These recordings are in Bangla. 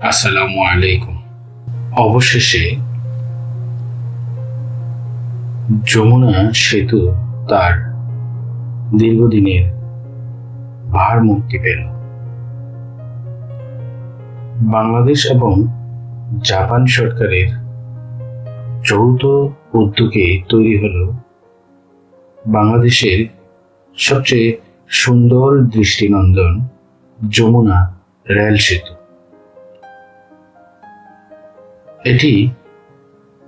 আসসালামু আলাইকুম। অবশেষে যমুনা সেতু তার দীর্ঘদিনের ভার মুক্তি পেল। বাংলাদেশ এবং জাপান সরকারের যৌথ উদ্যোগে তৈরি হলো বাংলাদেশের সবচেয়ে সুন্দর দৃষ্টিনন্দন যমুনা রেল সেতু।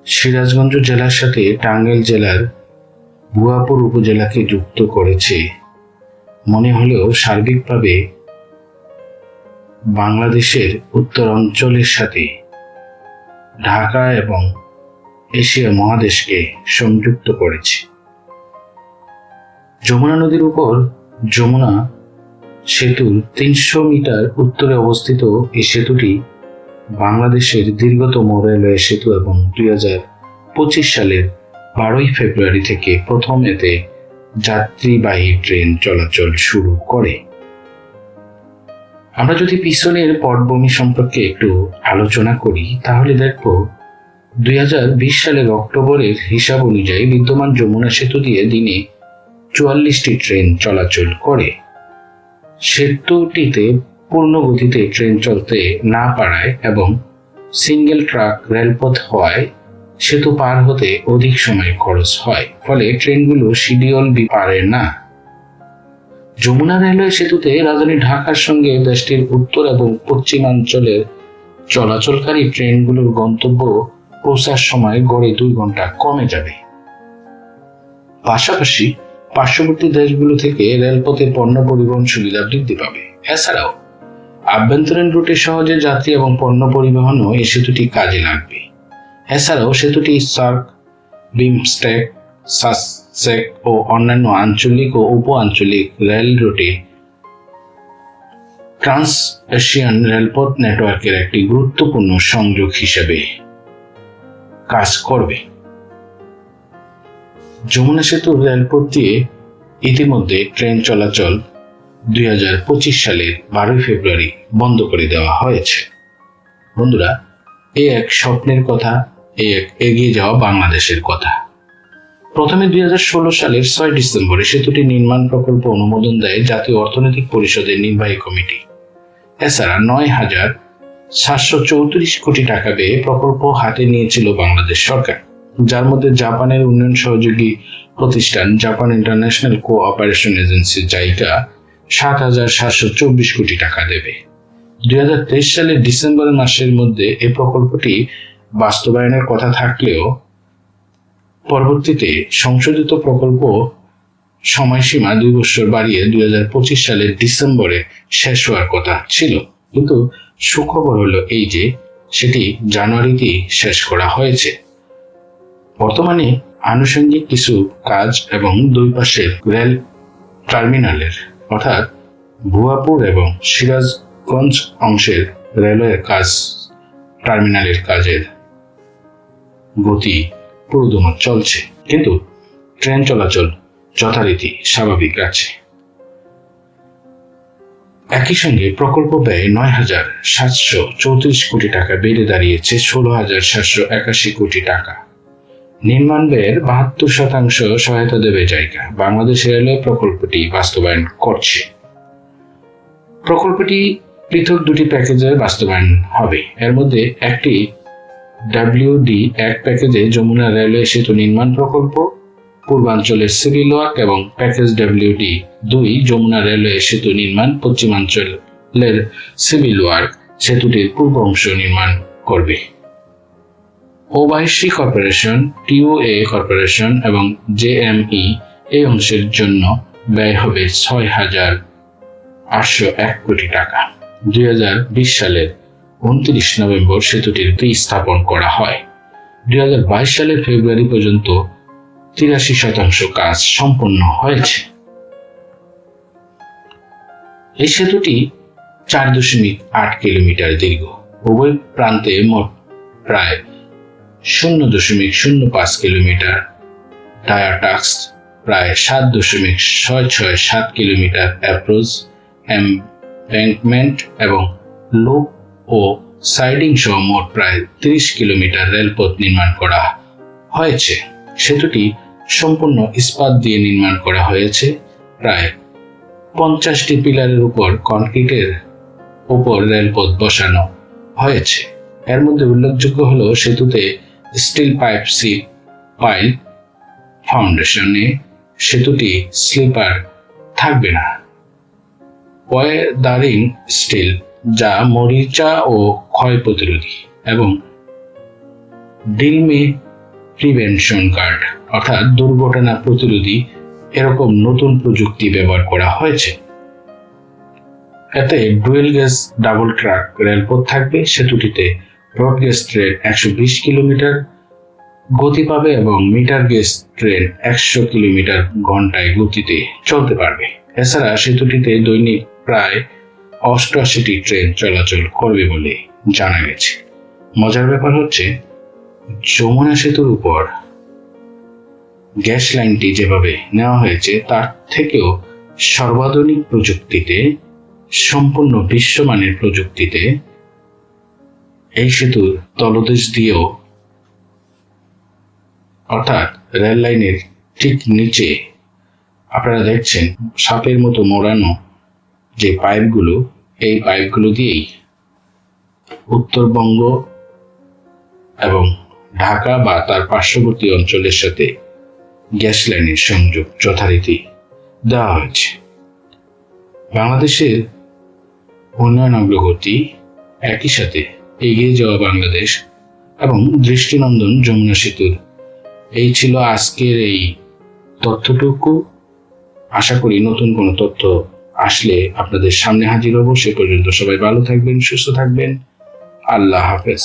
সিরাজগঞ্জ জেলার সাথে টাঙ্গাইল জেলার ভুয়াপুর উপজেলাকে যুক্ত করেছে। মনে হলেও সার্বিকভাবে বাংলাদেশের উত্তর অঞ্চলের সাথে ঢাকা এবং এশিয়া মহাদেশকে সংযুক্ত করেছে। যমুনা নদীর উপর যমুনা সেতুর তিনশো মিটার উত্তরে অবস্থিত এই সেতুটি বাংলাদেশের দীর্ঘতম রেলওয়ে সেতু এবং দুই হাজার পঁচিশ সালের বারোই ফেব্রুয়ারি থেকে প্রথম এতে যাত্রীবাহী ট্রেন চলাচল শুরু করে। আমরা যদি পিছনের পটভূমি সম্পর্কে একটু আলোচনা করি, তাহলে দেখব দুই হাজার বিশ সালের অক্টোবরের হিসাব অনুযায়ী বিদ্যমান যমুনা সেতু দিয়ে দিনে চুয়াল্লিশটি ট্রেন চলাচল করে। সেতুটিতে পূর্ণ গতিতে ট্রেন চলতে না পারায় এবং সিঙ্গেল ট্রাক রেলপথ হওয়ায় সেতু পার হতে অধিক সময় খরচ হয়, ফলে ট্রেনগুলো শিডিউল পারে না। যমুনা রেলওয়ে সেতুতে রাজধানী ঢাকার সঙ্গে দেশটির উত্তর এবং পশ্চিমাঞ্চলের চলাচলকারী ট্রেনগুলোর গন্তব্য পৌঁছার সময় গড়ে দুই ঘণ্টা কমে যাবে। পাশাপাশি পার্শ্ববর্তী দেশগুলো থেকে রেলপথে পণ্য পরিবহন সুবিধা বৃদ্ধি পাবে। এছাড়াও আভ্যন্তরীণ রুটে সহজে যাত্রী এবং পণ্য পরিবহনও এই সেতুটি কাজে লাগবে। এছাড়াও সেতুটি সার্ক, বিমস্টেক, সাসেক ও অন্যান্য আঞ্চলিক ও উপ আঞ্চলিক রেল রুটে ট্রান্স এশিয়ান রেলপথ নেটওয়ার্কের একটি গুরুত্বপূর্ণ সংযোগ হিসেবে কাজ করবে। যমুনা সেতু রেলপথ দিয়ে ইতিমধ্যে ট্রেন চলাচল দুই সালের বারোই ফেব্রুয়ারি বন্ধ করে দেওয়া হয়েছে। বন্ধুরা, এ এক স্বপ্নের কথা, এ এক এগিয়ে যাওয়া বাংলাদেশের কথা। প্রথমে দুই সালের ছয় ডিসেম্বরে সেতুটি নির্মাণ প্রকল্প অনুমোদন দেয় জাতীয় অর্থনৈতিক পরিষদের নির্বাহী কমিটি। এছাড়া নয় হাজার সাতশো চৌত্রিশ কোটি টাকা ব্যয়ে প্রকল্প হাতে নিয়েছিল বাংলাদেশ সরকার, যার মধ্যে জাপানের উন্নয়ন সহযোগী প্রতিষ্ঠান Japan international cooperation agency JICA সাত হাজার সাতশো চব্বিশ কোটি টাকা দেবে। দুই হাজার তেইশ সালের ডিসেম্বর মাসের মধ্যে এই প্রকল্পটি বাস্তবায়নের কথা থাকলেও পরবর্তীতে সংশোধিত প্রকল্প সময়সীমা দুই বছর বাড়িয়ে দুই হাজার পঁচিশ সালের ডিসেম্বরে শেষ হওয়ার কথা ছিল। কিন্তু সুখবর হলো এই যে, সেটি জানুয়ারিতেই শেষ করা হয়েছে। বর্তমানে আনুষঙ্গিক কিছু কাজ এবং দুই পাশের রেল টার্মিনালের অর্থাৎ ভুয়াপুর এবং সিরাজগঞ্জ অংশের রেলওয়ের কাজ, টার্মিনালের কাজের গতি পুরোদম চলছে। কিন্তু ট্রেন চলাচল যথারীতি স্বাভাবিক আছে একই সঙ্গে প্রকল্প ব্যয় নয় হাজার সাতশো চৌত্রিশ কোটি টাকা বেড়ে দাঁড়িয়েছে ষোলো হাজার সাতশো একাশি কোটি টাকা। নির্মাণ ব্যয়ের বাহাত্তর শতাংশ সহায়তা দেবে জায়গা বাংলাদেশ রেলওয়ে প্রকল্পটি বাস্তবায়ন করছে। প্রকল্পটি পৃথক দুটি প্যাকেজে বাস্তবায়ন হবে। এর মধ্যে একটি ডাব্লিউডি এক প্যাকেজে যমুনা রেলওয়ে সেতু নির্মাণ প্রকল্প পূর্বাঞ্চলের সিভিল ওয়ার্ক এবং প্যাকেজ ডাব্লিউডি দুই যমুনা রেলওয়ে সেতু নির্মাণ, পশ্চিমাঞ্চলের সিভিল ওয়ার্ক সেতুটির পূর্ব অংশ নির্মাণ করবে। ওবাইসি কর্পোরেশন, টিওএ কর্পোরেশন এবং জেএমই এই অংশের জন্য ব্যয় হবে ছয় হাজার আটশো এক কোটি টাকা। দুই হাজার বিশ সালের উনত্রিশ নভেম্বর সেতুটির দুই স্থাপন করা হয়। দুই হাজার বাইশ সালের ফেব্রুয়ারি পর্যন্ত তিরাশি শতাংশ কাজ সম্পন্ন হয়েছে। এই সেতুটি চার দশমিক আট কিলোমিটার দীর্ঘ। উভয় প্রান্তে মোট প্রায় শূন্য দশমিক শূন্য পাঁচ কিলোমিটার। টায়ার টাক্স প্রায় সাত দশমিক ছয় ছয় সাত কিলোমিটার অ্যাপ্রোচ এমব্যাঙ্কমেন্ট এবং লুপ ও সাইডিং সহ মোট প্রায় তিরিশ কিলোমিটার রেলপথ নির্মাণ করা হয়েছে। সেতুটি সম্পূর্ণ ইস্পাত দিয়ে নির্মাণ করা হয়েছে। প্রায় পঞ্চাশটি পিলারের উপর কনক্রিটের উপর রেলপথ বসানো হয়েছে। এর মধ্যে উল্লেখযোগ্য হলো সেতুতে স্টিল পাইপ সিট পাইল ফাউন্ডেশনে, সেতুটি স্লিপার থাকবে না। ওয়েদারিং স্টিল যা মরিচা ও ক্ষয় প্রতিরোধী এবং ডিলমে প্রিভেনশন কার্ড অর্থাৎ দুর্ঘটনা প্রতিরোধী এরকম নতুন প্রযুক্তি ব্যবহার করা হয়েছে। এতে ডুয়েল গেজ ডাবল ট্রাক রেলপথ থাকবে, সেতুটিতে ব্রড গেজ ট্রেন একশো বিশ কিলোমিটার গতি পাবে এবং মিটার গেজ ট্রেন একশো কিলোমিটার ঘন্টায় গতিতে চলতে পারবে। এছাড়া সেতুটিতে দৈনিক প্রায় অষ্টআশিটি ট্রেন চলাচল করবে বলে জানা গেছে। মজার ব্যাপার হচ্ছে, যমুনা সেতুর উপর গ্যাস লাইনটি যেভাবে নেওয়া হয়েছে, তার থেকেও সর্বাধুনিক প্রযুক্তিতে, সম্পূর্ণ বিশ্বমানের প্রযুক্তিতে এই সেতুর তলদেশ দিয়েও, অর্থাৎ রেল লাইনের ঠিক নিচে, আপনারা দেখছেন সাপের মতো মোড়ানো যে পাইপগুলো, এই পাইপগুলো দিয়েই উত্তরবঙ্গ এবং ঢাকা বা তার পার্শ্ববর্তী অঞ্চলের সাথে গ্যাস লাইনের সংযোগ যথারীতি দেওয়া হয়েছে। বাংলাদেশের উন্নয়ন অগ্রগতি একই সাথে এগিয়ে যাওয়া বাংলাদেশ এবং দৃষ্টিনন্দন যমুনা সেতুর। এই ছিল আজকের এই তথ্যটুকু। আশা করি নতুন কোনো তথ্য আসলে আপনাদের সামনে হাজির হব। সে পর্যন্ত সবাই ভালো থাকবেন, সুস্থ থাকবেন। আল্লাহ হাফেজ।